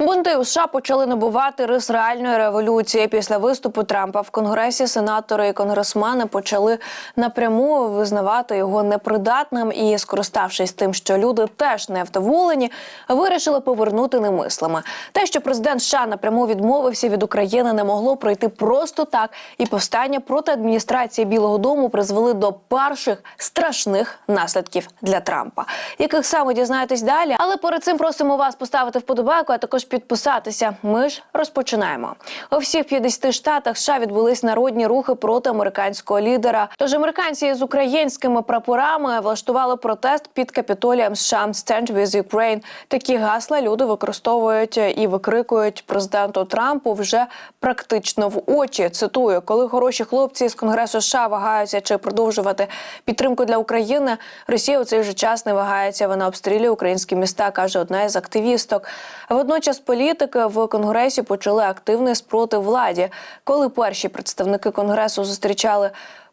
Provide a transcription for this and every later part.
Бунти у США почали набувати рис реальної революції. Після виступу Трампа в Конгресі сенатори і конгресмени почали напряму визнавати його непридатним і, скориставшись тим, що люди теж невдоволені, вирішили повернути немислими. Те, що президент США напряму відмовився від України, не могло пройти просто так. І повстання проти адміністрації Білого Дому призвели до перших страшних наслідків для Трампа, яких саме дізнаєтесь далі. Але перед цим просимо вас поставити вподобайку, а також підписатися. Ми ж розпочинаємо. У всіх 50 штатах США відбулись народні рухи проти американського лідера. Тож американці з українськими прапорами влаштували протест під капітолієм США «Stand with Ukraine». Такі гасла люди використовують і викрикують президенту Трампу вже практично в очі. Цитую, коли хороші хлопці з конгресу США вагаються чи продовжувати підтримку для України. Росія у цей же час не вагається. Вона обстрілює українські міста, каже одна із активісток. Водночас політики в конгресі почали активний спротив владі, коли перші представники конгресу зустрічали.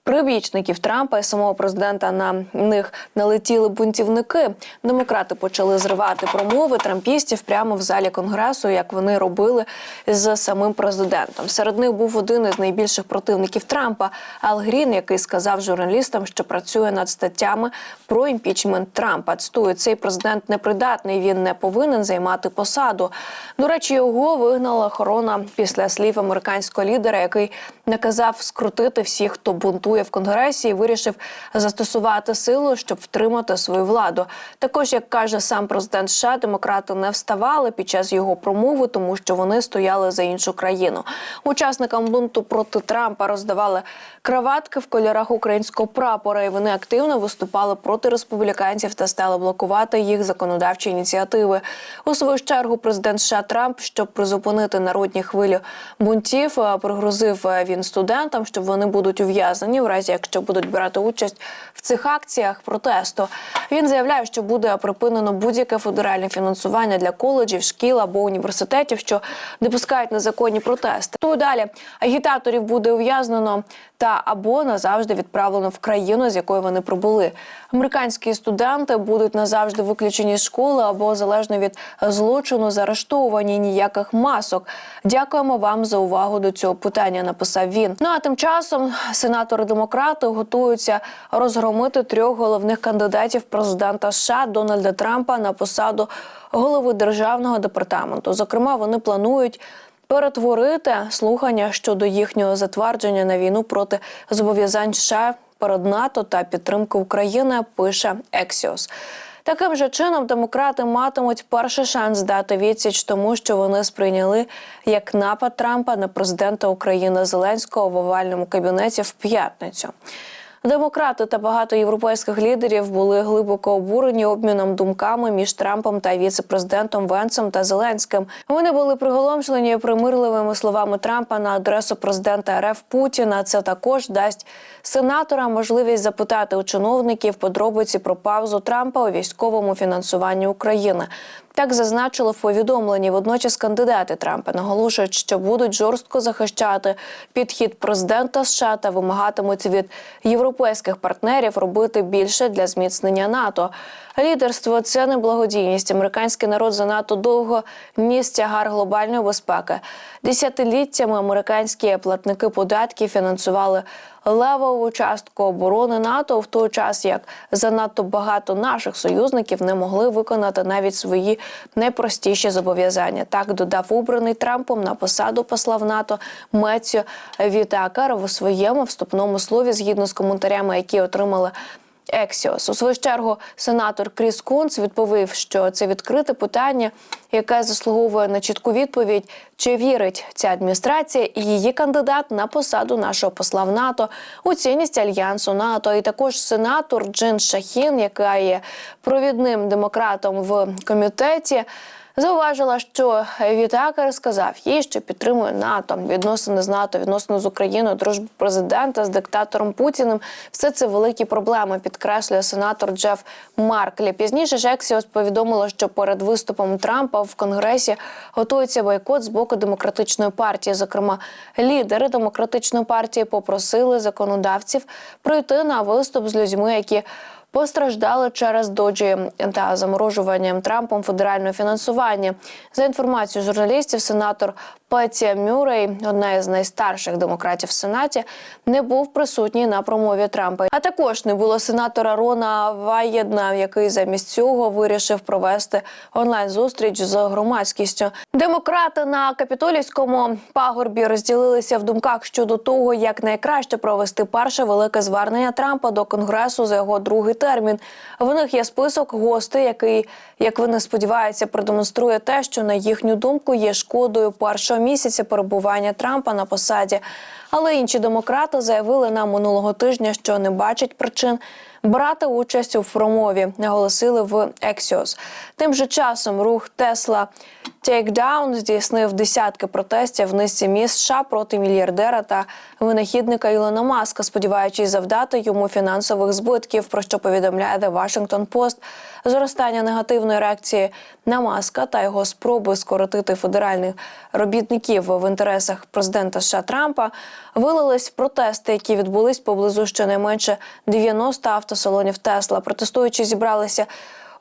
Прибічників Трампа і самого президента на них налетіли бунтівники. Демократи почали зривати промови трампістів прямо в залі конгресу, як вони робили з самим президентом. Серед них був один із найбільших противників Трампа Ал Грін, який сказав журналістам, що працює над статтями про імпічмент Трампа. Цитую, цей президент непридатний. Він не повинен займати посаду. До речі, його вигнала охорона після слів американського лідера, який наказав скрутити всіх, хто бунтує в конгресі, і вирішив застосувати силу, щоб втримати свою владу. Також, як каже сам президент США, демократи не вставали під час його промови, тому що вони стояли за іншу країну. Учасникам бунту проти Трампа роздавали краватки в кольорах українського прапора, і вони активно виступали проти республіканців та стали блокувати їх законодавчі ініціативи. У свою чергу президент США Трамп, щоб призупинити народні хвилі бунтів, е, пригрозив е, він студентам, що вони будуть ув'язнені разі, якщо будуть брати участь в цих акціях протесту. Він заявляє, що буде припинено будь-яке федеральне фінансування для коледжів, шкіл або університетів, що допускають незаконні протести. То далі агітаторів буде ув'язнено та або назавжди відправлено в країну, з якої вони прибули. Американські студенти будуть назавжди виключені з школи або залежно від злочину заарештовані. Ніяких масок. Дякуємо вам за увагу до цього питання. Написав він. Ну а тим часом сенатори демократи готуються розгромити трьох головних кандидатів президента США Дональда Трампа на посаду голови державного департаменту. Зокрема, вони планують. Перетворити слухання щодо їхнього затвердження на війну проти зобов'язань США перед НАТО та підтримки України. Пише Ексіос. Таким же чином демократи матимуть перший шанс дати відсіч тому, що вони сприйняли як напад Трампа на президента України Зеленського в овальному кабінеті в п'ятницю. Демократи та багато європейських лідерів були глибоко обурені обміном думками між Трампом та віце-президентом Венсом та Зеленським. Вони були приголомшлені примирливими словами Трампа на адресу президента РФ Путіна. Це також дасть сенаторам можливість запитати у чиновників подробиці про паузу Трампа у військовому фінансуванні України. Так зазначили в повідомленні. Водночас кандидати Трампа наголошують, що будуть жорстко захищати підхід президента США та вимагатимуть від європейських партнерів робити більше для зміцнення НАТО. Лідерство це не благодійність. Американський народ занадто довго ніс тягар глобальної безпеки. Десятиліттями американські платники податків фінансували левову частку оборони НАТО в той час, як занадто багато наших союзників не могли виконати навіть свої найпростіші зобов'язання. Так додав обраний Трампом на посаду посла в НАТО Мецю Вітакар у своєму вступному слові, згідно з коментарями, які отримали. Ексіос у свою чергу сенатор Кріс Кунц відповів, що це відкрите питання, яке заслуговує на чітку відповідь, чи вірить ця адміністрація і її кандидат на посаду нашого посла в НАТО у цінність альянсу НАТО. І також сенатор Джин Шахін, яка є провідним демократом в комітеті. Зауважила, що Вітакер сказав їй, що підтримує НАТО, відносини з НАТО, відносини з Україною, дружбу президента з диктатором Путіним. Все це великі проблеми, підкреслює сенатор Джеф Марклі. Пізніше ж Ексіос повідомила, що перед виступом Трампа в Конгресі готується бойкот з боку демократичної партії. Зокрема, лідери демократичної партії попросили законодавців прийти на виступ з людьми, які постраждали через доджі та заморожуванням Трампом федерального фінансування. За інформацією журналістів, сенатор Петія Мюррей, одна із найстарших демократів в сенаті, не був присутній на промові Трампа. А також не було сенатора Рона Ваєдна, який замість цього вирішив провести онлайн зустріч з громадськістю. Демократи на капітолійському пагорбі розділилися в думках щодо того, як найкраще провести перше велике звернення Трампа до конгресу за його другий термін. В них є список гостей, який, як вони сподіваються, продемонструє те, що на їхню думку є шкодою першого місяця перебування Трампа на посаді. Але інші демократи заявили нам минулого тижня, що не бачать причин брати участь у промові, наголосили в Axios. Тим же часом рух Тесла Takedown здійснив десятки протестів в низці міст США проти мільярдера та винахідника Ілона Маска, сподіваючись завдати йому фінансових збитків. Про що повідомляє The Washington Post. Зростання негативної реакції на маска та його спроби скоротити федеральних робітників в інтересах президента США Трампа вилились в протести, які відбулись поблизу щонайменше 90 автосалонів Тесла. Протестуючі зібралися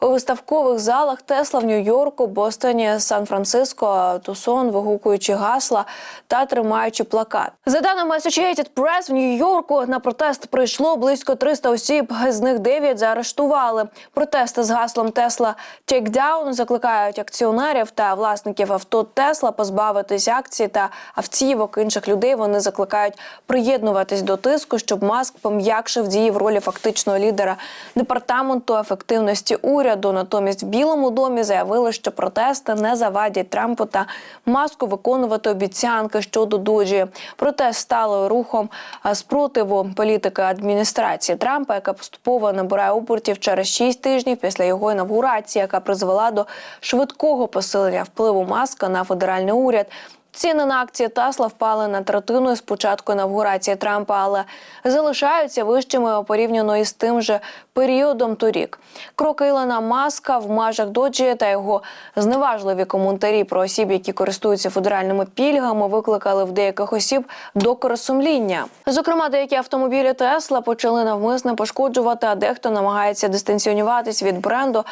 у виставкових залах Тесла в Нью-Йорку, Бостоні, Сан-Франциско, Тусон, вигукуючи гасла та тримаючи плакат. За даними Associated Press, в Нью-Йорку на протест прийшло близько 300 осіб. З них 9 заарештували. Протести з гаслом Тесла Takedown закликають акціонерів та власників авто Тесла позбавитись акцій та автівок інших людей. Вони закликають приєднуватись до тиску, щоб маск пом'якшив дії в ролі фактичного лідера департаменту ефективності уряду. Натомість в Білому домі заявили, що протести не завадять Трампу та маску виконувати обіцянки щодо доджі. Протест стало рухом спротиву політики адміністрації Трампа, яка поступово набирає обертів через 6 тижнів після його інавгурації, яка призвела до швидкого посилення впливу маска на федеральний уряд. Ціни на акції Тесла впали на третину з початку інавгурації Трампа, але залишаються вищими порівняно із тим же періодом торік. Кроки Ілона Маска в межах доджі та його зневажливі коментарі про осіб, які користуються федеральними пільгами, викликали в деяких осіб докори сумління. Зокрема, деякі автомобілі Тесла почали навмисне пошкоджувати, а дехто намагається дистанціонуватись від бренду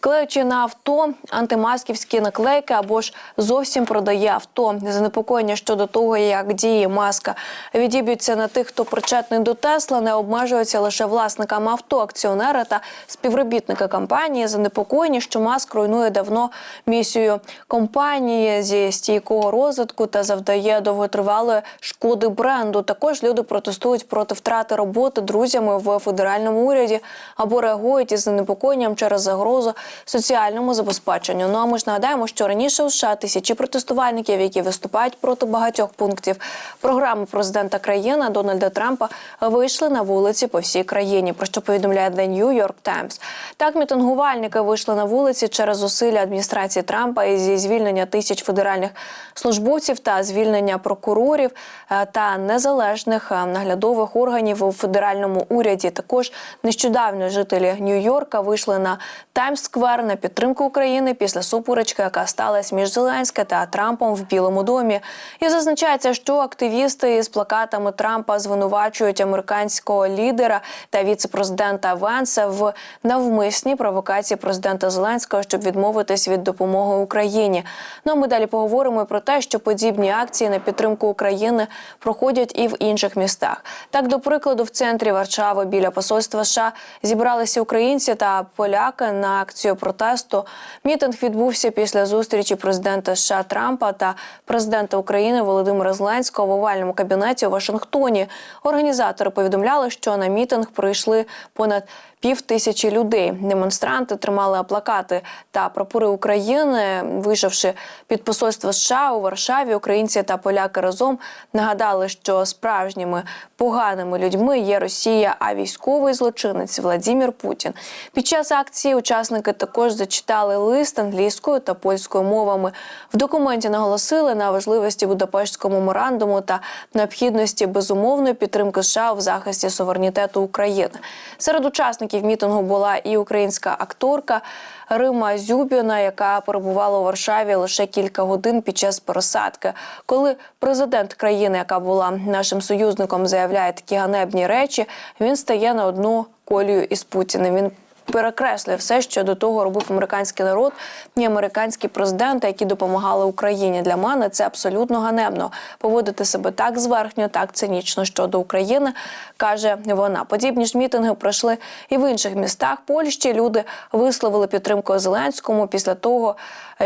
клеючи на авто антимасківські наклейки або ж зовсім продає авто. Занепокоєння щодо того, як діє маска відіб'ються на тих, хто причетний до Тесла, не обмежуються лише власниками авто, акціонери та співробітники компанії. Занепокоєні, що маск руйнує давно місію компанії зі стійкого розвитку та завдає довготривалої шкоди бренду. Також люди протестують проти втрати роботи друзями в федеральному уряді або реагують із занепокоєнням через загрозу соціальному забезпеченню. Ну а ми ж нагадаємо, що раніше у США тисячі протестувальників, які виступають проти багатьох пунктів програми президента країни Дональда Трампа, вийшли на вулиці по всій країні. Про що повідомляє The New York Times. Так, мітингувальники вийшли на вулиці через зусилля адміністрації Трампа і зі звільнення тисяч федеральних службовців та звільнення прокурорів е, та незалежних е, наглядових органів у федеральному уряді. Також нещодавно жителі Нью-Йорка вийшли на Таймс-сквер на підтримку України після суперечки, яка сталася між Зеленським та Трампом в Білому домі. І зазначається, що активісти із плакатами Трампа звинувачують американського лідера та віце-президента Венса в навмисній провокації президента Зеленського, щоб відмовитись від допомоги Україні. Ну а ми далі поговоримо про те, що подібні акції на підтримку України проходять і в інших містах. Так, до прикладу, в центрі Варшави біля посольства США зібралися українці та поляки на акцію протесту. Мітинг відбувся після зустрічі президента США Трампа та президента України Володимира Зеленського в овальному кабінеті у Вашингтоні. Організатори повідомляли, що на мітинг прийшли понад пів тисячі людей. Демонстранти тримали плакати та прапори України, вийшовши під посольство США у Варшаві. Українці та поляки разом нагадали, що справжніми поганими людьми є Росія, а військовий злочинець Владимир Путін. Під час акції учасники також зачитали лист англійською та польською мовами. В документі наголосили на важливості Будапештського меморандуму та необхідності безумовної підтримки США в захисті суверенітету України. Серед учасників мітингу була і українська акторка Рима Зюбіна, яка перебувала у Варшаві лише кілька годин під час пересадки. Коли президент країни, яка була нашим союзником, заявляє такі ганебні речі, він стає на одну колію із Путіним. Він перекреслює все, що до того робив американський народ і американські президенти, які допомагали Україні. Для мене це абсолютно ганебно. Поводити себе так зверхньо, так цинічно щодо України, каже вона. Подібні ж мітинги пройшли і в інших містах Польщі. Люди висловили підтримку Зеленському після того,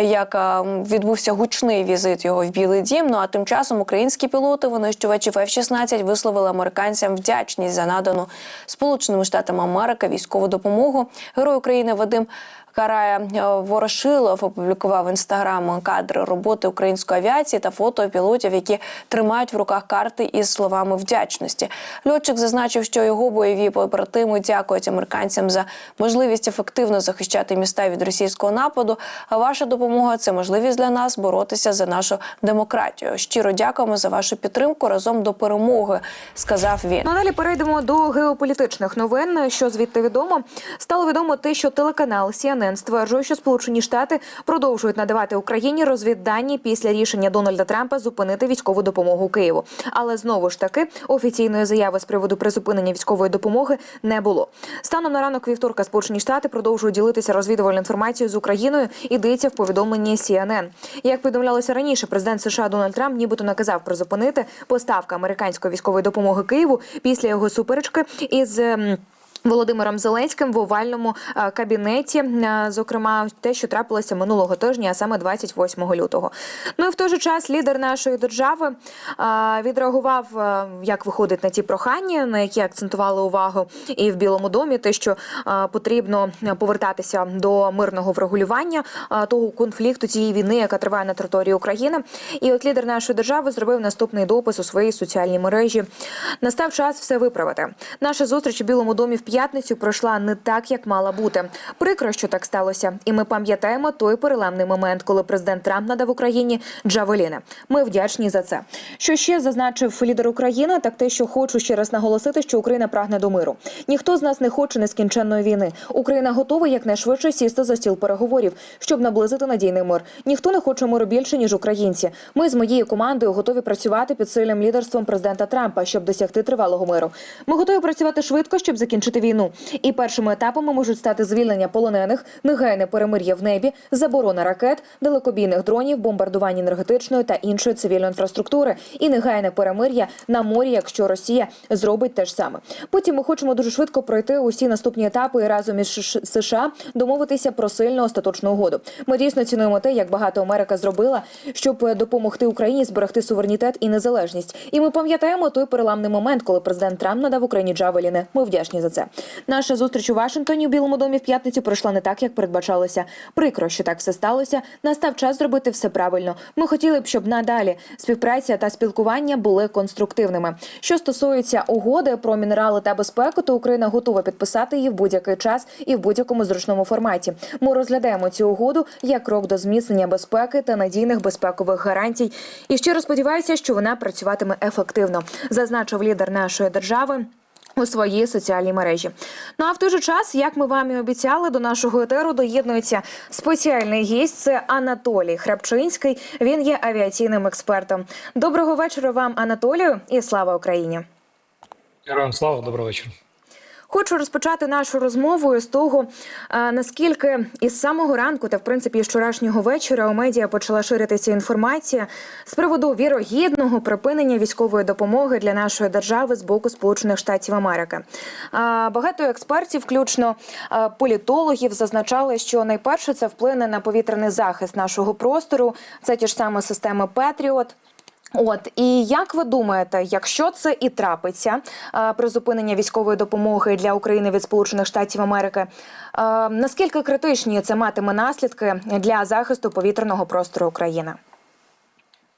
як е, відбувся гучний візит його в Білий Дім. Ну а тим часом українські пілоти, винищувачів F-16, висловили американцям вдячність за надану Сполученими Штатами Америки військову допомогу. Герой України Вадим Карає е, Ворошилов опублікував в інстаграм кадри роботи української авіації та фото пілотів, які тримають в руках карти із словами вдячності. Льотчик зазначив, що його бойові побратими дякують американцям за можливість ефективно захищати міста від російського нападу. А ваша допомога це можливість для нас боротися за нашу демократію. Щиро дякуємо за вашу підтримку разом до перемоги, сказав він. Ну, а далі перейдемо до геополітичних новин. Що звідти відомо, стало відомо те, що телеканал CNN стверджує, що Сполучені Штати продовжують надавати Україні розвіддані після рішення Дональда Трампа зупинити військову допомогу Києву. Але знову ж таки офіційної заяви з приводу призупинення військової допомоги не було. Станом на ранок вівторка Сполучені Штати продовжують ділитися розвідувальною інформацією з Україною. Йдеться в повідомленні CNN. Як повідомлялося раніше, президент США Дональд Трамп нібито наказав призупинити поставки американської військової допомоги Києву після його суперечки із. Володимиром Зеленським в овальному е, кабінеті, е, зокрема, те, що трапилося минулого тижня, а саме 28 лютого. Ну і в той же час лідер нашої держави е, відреагував, як виходить на ті прохання, на які акцентували увагу і в Білому домі, те, що потрібно повертатися до мирного врегулювання того конфлікту, цієї війни, яка триває на території України. І от лідер нашої держави зробив наступний допис у своїй соціальній мережі. Настав час все виправити. Наша зустріч у Білому домі в п'ятницю пройшла не так, як мала бути. Прикро, що так сталося, і ми пам'ятаємо той переламний момент, коли президент Трамп надав Україні Джавеліни. Ми вдячні за це. Що ще зазначив лідер України, так те, що хочу ще раз наголосити, що Україна прагне до миру. Ніхто з нас не хоче нескінченної війни. Україна готова якнайшвидше сісти за стіл переговорів, щоб наблизити надійний мир. Ніхто не хоче миру більше ніж українці. Ми з моєю командою готові працювати під сильним лідерством президента Трампа, щоб досягти тривалого миру. Ми готові працювати швидко, щоб закінчити війну. І першими етапами можуть стати звільнення полонених, негайне перемир'я в небі, заборона ракет, далекобійних дронів, бомбардування енергетичної та іншої цивільної інфраструктури, і негайне перемир'я на морі, якщо Росія зробить те ж саме. Потім ми хочемо дуже швидко пройти усі наступні етапи і разом із США домовитися про сильну остаточну угоду. Ми дійсно цінуємо те, як багато Америка зробила, щоб допомогти Україні зберегти суверенітет і незалежність. І ми пам'ятаємо той переламний момент, коли президент Трамп надав Україні Джавеліни. Ми вдячні за це. Наша зустріч у Вашингтоні у Білому домі в п'ятницю пройшла не так, як передбачалося. Прикро, що так все сталося. Настав час зробити все правильно. Ми хотіли б, щоб надалі співпраця та спілкування були конструктивними. Що стосується угоди про мінерали та безпеку, то Україна готова підписати її в будь-який час і в будь-якому зручному форматі. Ми розглядаємо цю угоду як крок до зміцнення безпеки та надійних безпекових гарантій. І щиро сподіваюся, що вона працюватиме ефективно, зазначив лідер нашої держави. У своїй соціальній мережі. Ну а в той же час, як ми вам і обіцяли, до нашого етеру доєднується спеціальний гість. Це Анатолій Храпчинський. Він є авіаційним експертом. Доброго вечора вам, Анатолію, і слава Україні! Героям слава, доброго вечора. Хочу розпочати нашу розмову з того, е, наскільки із самого ранку, та в принципі з вчорашнього вечора, у медіа почала ширитися інформація з приводу вірогідного припинення військової допомоги для нашої держави з боку Сполучених Штатів Америки. Е, Багато експертів, включно е, політологів, зазначали, що найперше це вплине на повітряний захист нашого простору. Це ті ж саме системи Петріот. От і як ви думаєте, якщо це і трапиться е, призупинення військової допомоги для України від Сполучених Штатів Америки, е, наскільки критичні це матиме наслідки для захисту повітряного простору України?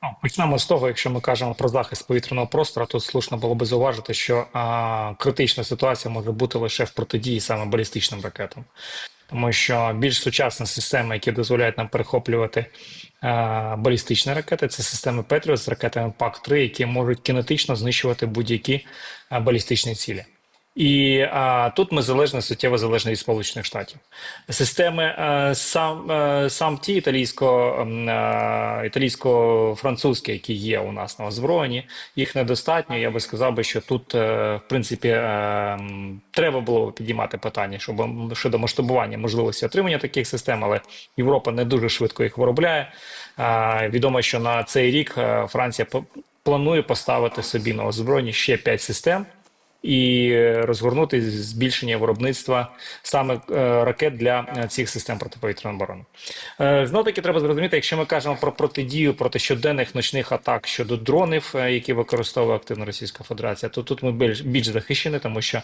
Ну, Почнемо з того, якщо ми кажемо про захист повітряного простору, то слушно було би зауважити, що а, критична ситуація може бути лише в протидії саме балістичним ракетам, тому що більш сучасні системи, які дозволяють нам перехоплювати е, балістичні ракети, це системи Петріот з ракетами ПАК-3, які можуть кінетично знищувати будь-які а, балістичні цілі. І а, тут ми залежні суттєво залежні від Сполучених Штатів. Системи е, сам е, сам ті італійсько м, е, які є у нас на озброєнні, їх недостатньо. Я би сказав би, що тут е, в принципі м, треба було підіймати питання щоб щодо масштабування можливості отримання таких систем, але Європа не дуже швидко їх виробляє. Е, Відомо, що на цей рік Франція планує поставити собі на озброєнні ще 5 систем і розгорнути збільшення виробництва саме е, ракет для е, цих систем протиповітряної оборони. Е, Знов таки треба зрозуміти, якщо ми кажемо про протидію проти щоденних ночних атак щодо дронів, які використовує активно Російська Федерація, то тут ми більш, більш захищені, тому що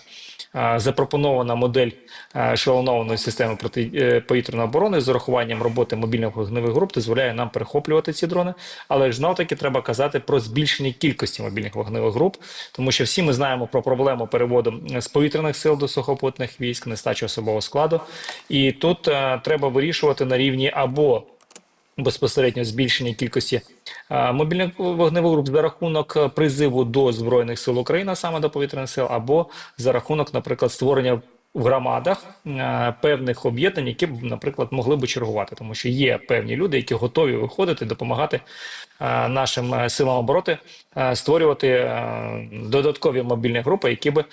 запропонована модель ешелонованої системи протиповітряної оборони з урахуванням роботи мобільних вогневих груп дозволяє нам перехоплювати ці дрони. Але ж таки треба казати про збільшення кількості мобільних вогневих груп, тому що всі ми знаємо про проблему переводу з повітряних сил до сухопутних військ, нестачі особового складу. І тут е, треба вирішувати на рівні або безпосередньо збільшення кількості е, мобільних вогневих груп за рахунок призиву до збройних сил України, саме до повітряних сил, або за рахунок, наприклад, створення в громадах е, певних об'єднань, які б, наприклад, могли би чергувати, тому що є певні люди, які готові виходити, допомагати е, нашим е, силам оборони е, створювати додаткові мобільні групи, які би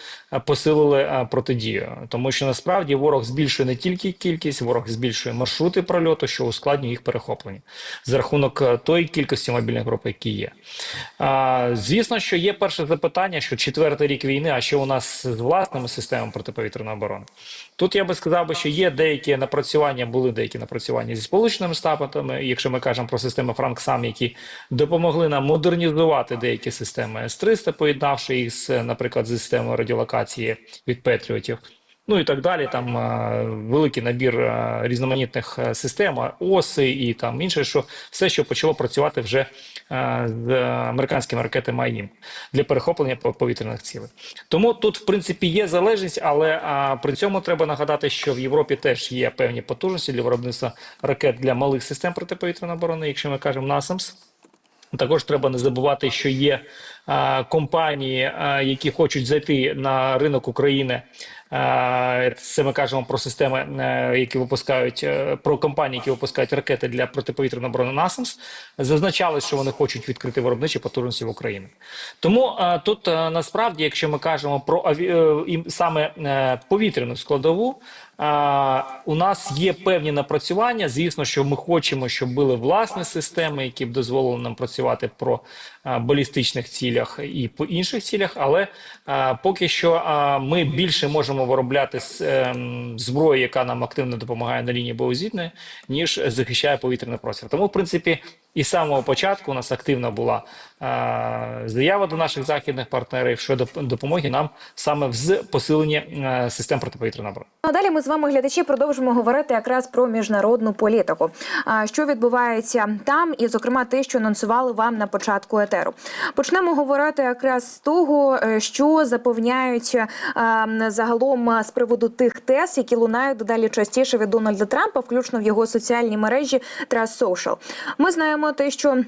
посилили протидію. Тому що насправді ворог збільшує не тільки кількість, ворог збільшує маршрути прольоту, що ускладнює їх перехоплення за рахунок тої кількості мобільних груп, які є. Звісно, що є перше запитання, що четвертий рік війни, а що у нас з власними системами протиповітряної оборони? Тут я би сказав, би, що є деякі напрацювання, були деякі напрацювання зі сполученими штатами, якщо ми кажемо про системи Франксам, які допомогли нам модернізувати деякі системи С-300, поєднавши їх з, наприклад, з системою радіолокації від Петріотів. Ну і так далі. Там е, великий набір е, різноманітних е, систем, оси і там інше, що все, що почало працювати вже з американськими ракетами АІМ для перехоплення повітряних цілей. Тому тут, в принципі, є залежність, але а, при цьому треба нагадати, що в Європі теж є певні потужності для виробництва ракет для малих систем протиповітряної оборони, якщо ми кажемо NASAMS. Також треба не забувати, що є а, компанії, а, які хочуть зайти на ринок України. Це ми кажемо про системи, е, які випускають е, про компанії, які випускають ракети для протиповітряної оборони НАСАМС. Зазначали, що вони хочуть відкрити виробничі потужності в Україні. Тому е, тут насправді, якщо ми кажемо про аві... саме повітряну складову. У нас є певні напрацювання. Звісно, що ми хочемо, щоб були власні системи, які б дозволили нам працювати про балістичних цілях і по інших цілях. Але поки що ми більше можемо виробляти ем, зброю, яка нам активно допомагає на лінії боєзітної, ніж захищає повітряний простір. Тому, в принципі, і з самого початку у нас активна була заява до наших західних партнерів щодо допомоги нам саме в посиленні е, систем протиповітряної оборони. Ну, А далі ми з вами, глядачі, продовжимо говорити якраз про міжнародну політику. Що відбувається там, і зокрема те, що анонсували вам на початку етеру. Почнемо говорити якраз з того, е, що заповняють е, загалом з приводу тих тез, які лунають дедалі частіше від Дональда Трампа, включно в його соціальній мережі Trust Social. Ми знаємо те, що.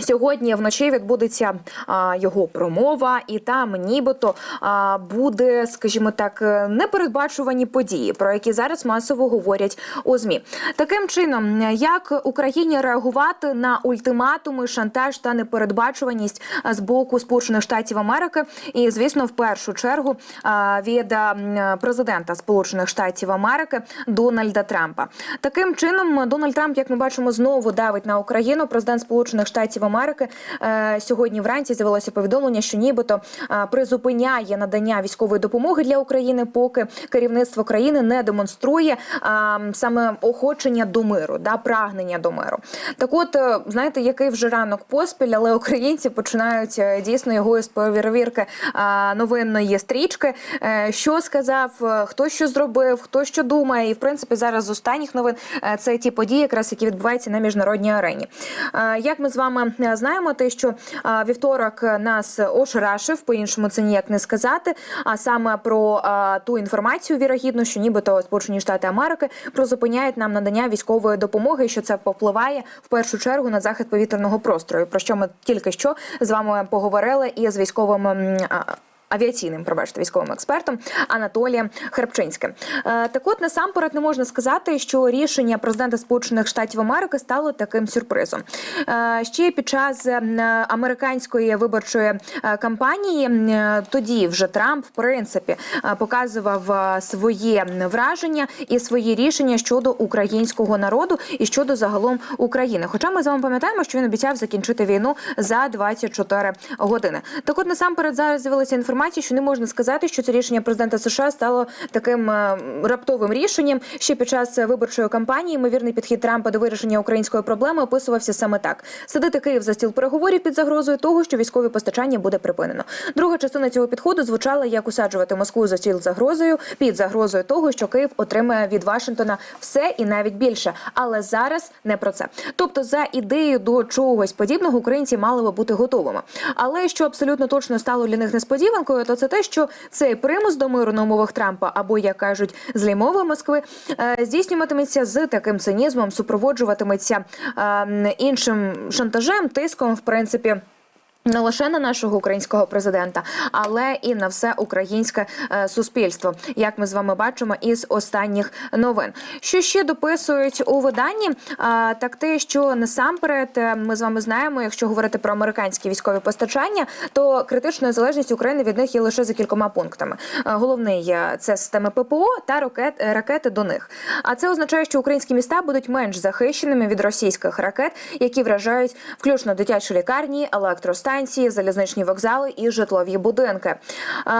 Сьогодні вночі відбудеться а, його промова, і там нібито а, буде, скажімо так, е, непередбачувані події, про які зараз масово говорять у змі. Таким чином, як Україні реагувати на ультиматуми, шантаж та непередбачуваність з боку Сполучених Штатів Америки, і звісно, в першу чергу а, від президента Сполучених Штатів Америки Дональда Трампа. Таким чином, Дональд Трамп, як ми бачимо, знову давить на Україну. Президент Сполучених Штатів Америки е, сьогодні вранці з'явилося повідомлення, що нібито е, призупиняє надання військової допомоги для України, поки керівництво країни не демонструє е, саме охочення до миру, да прагнення до миру. Так, от знаєте, який вже ранок поспіль, але українці починають дійсно його із перевірки новинної стрічки. Що сказав, хто що зробив, хто що думає, і в принципі зараз з останніх новин це ті події, якраз які відбуваються на міжнародній арені. Як ми з вами знаємо, те, що вівторок нас ошарашив, по-іншому це ніяк не сказати. А саме про ту інформацію вірогідно, що нібито Сполучені Штати Америки призупиняють нам надання військової допомоги, що це попливає в першу чергу на захист повітряного простору. Про що ми тільки що з вами поговорили і з військовим. Авіаційним, пробачте, військовим експертом Анатолієм Храпчинським. Е, Так от насамперед не можна сказати, що рішення президента Сполучених Штатів Америки стало таким сюрпризом. Е, Ще під час е, американської виборчої кампанії тоді вже Трамп в принципі показував своє враження і свої рішення щодо українського народу і щодо загалом України. Хоча ми з вами пам'ятаємо, що він обіцяв закінчити війну за 24 години. Так от насамперед зараз з'явилася інформація, що не можна сказати, що це рішення президента США стало таким е, раптовим рішенням. Ще під час виборчої кампанії ймовірний підхід Трампа до вирішення української проблеми описувався саме так: сидити Київ за стіл переговорів під загрозою того, що військові постачання буде припинено. Друга частина цього підходу звучала як усаджувати Москву за стіл загрозою під загрозою того, що Київ отримає від Вашингтона все і навіть більше. Але зараз не про це. Тобто, за ідеєю до чогось подібного українці мали би бути готовими. Але що абсолютно точно стало для них несподіванкою, то це те, що цей примус до миру на умовах Трампа, або як кажуть, злі мови Москви, е, здійснюватиметься з таким цинізмом, супроводжуватиметься е, іншим шантажем, тиском, в принципі. Не лише на нашого українського президента, але і на все українське е, суспільство, як ми з вами бачимо із останніх новин. Що ще дописують у виданні? А, так те, що насамперед е, ми з вами знаємо, якщо говорити про американські військові постачання, то критична залежність України від них є лише за кількома пунктами. Е, Головний е, це системи ППО та ракет, е, ракети до них. А це означає, що українські міста будуть менш захищеними від російських ракет, які вражають включно дитячі лікарні, електростанції, залізничні вокзали і житлові будинки.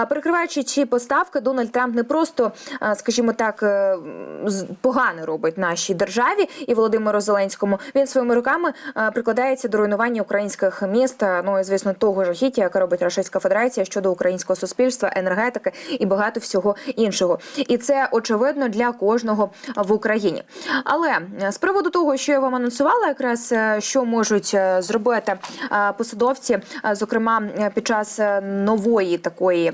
Перекриваючи ці поставки, Дональд Трамп не просто, скажімо так, е, погано робить нашій державі і Володимиру Зеленському. Він своїми руками прикладається до руйнування українських міст. Ну і звісно, того жахіття, яке робить Російська Федерація щодо українського суспільства, енергетики і багато всього іншого. І це очевидно для кожного в Україні. Але е, з приводу того, що я вам анонсувала, якраз е, що можуть е, зробити е, посадовці, е, зокрема е, під час е, нової такої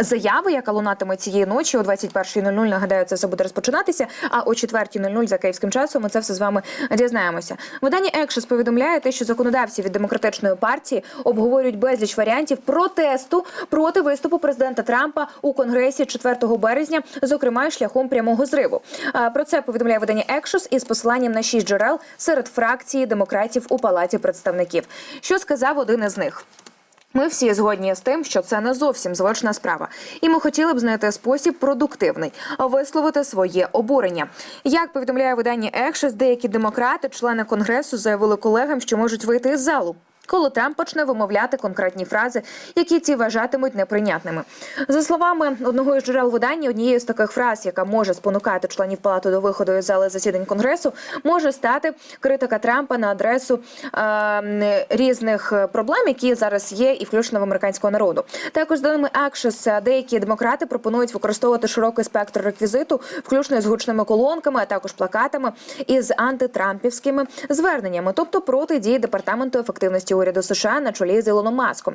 заяви, яка лунатиме цієї ночі о 21.00, Нагадаю, це все буде розпочинатися. А о 4.00 за київським часом ми це все з вами дізнаємося. Видання Екшес повідомляє те, що законодавці від демократичної партії обговорюють безліч варіантів протесту проти виступу президента Трампа у конгресі 4 березня, зокрема шляхом прямого зриву. Про це повідомляє видання Екшос із посиланням на шість джерел серед фракції демократів у палаті представників. Що сказав один із них? Ми всі згодні з тим, що це не зовсім злочна справа, і ми хотіли б знайти спосіб продуктивний висловити своє обурення. Як повідомляє видання Екшес, деякі демократи, члени конгресу, заявили колегам, що можуть вийти із залу. Коли Трамп почне вимовляти конкретні фрази, які ці вважатимуть неприйнятними, за словами одного із джерел видання, однією з таких фраз, яка може спонукати членів палати до виходу із зали засідань конгресу, може стати критика Трампа на адресу е, різних проблем, які зараз є, і включно в американського народу. Також з даними Access, деякі демократи пропонують використовувати широкий спектр реквізиту, включно із гучними колонками, а також плакатами із антитрампівськими зверненнями, тобто проти дії департаменту ефективності уряду США на чолі з Ілоном Маском.